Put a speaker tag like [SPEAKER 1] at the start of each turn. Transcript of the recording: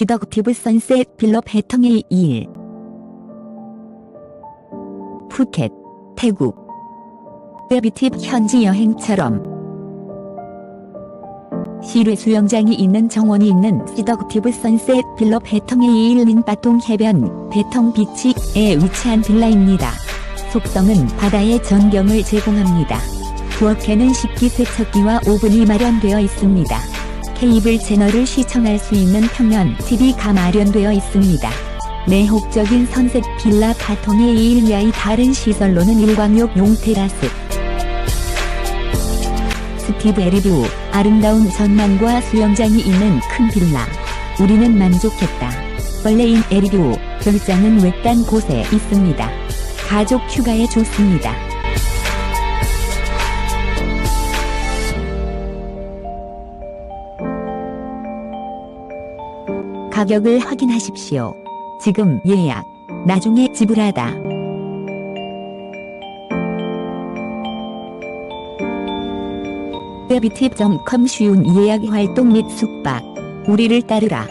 [SPEAKER 1] 시더그티브 선셋 빌러 배텅의 2일 푸켓, 태국 베비팁 현지 여행처럼 시르 수영장이 있는 정원이 있는 시더그티브 선셋 빌러 배텅의 2일 린바통 해변 배텅 비치에 위치한 빌라입니다. 속성은 바다의 전경을 제공합니다. 부엌에는 식기 세척기와 오븐이 마련되어 있습니다. 케이블 채널을 시청할 수 있는 평면 TV가 마련되어 있습니다. 매혹적인 선셋 빌라 바통의 2일 야의 다른 시설로는 일광욕 용 테라스, 스티브 에리뷰, 아름다운 전망과 수영장이 있는 큰 빌라. 우리는 만족했다. 벌레인 에리뷰, 별장은 외딴 곳에 있습니다. 가족 휴가에 좋습니다. 가격을 확인하십시오. 지금 예약, 나중에 지불하다. 베비팁.com 쉬운 예약 활동 및 숙박. 우리를 따르라.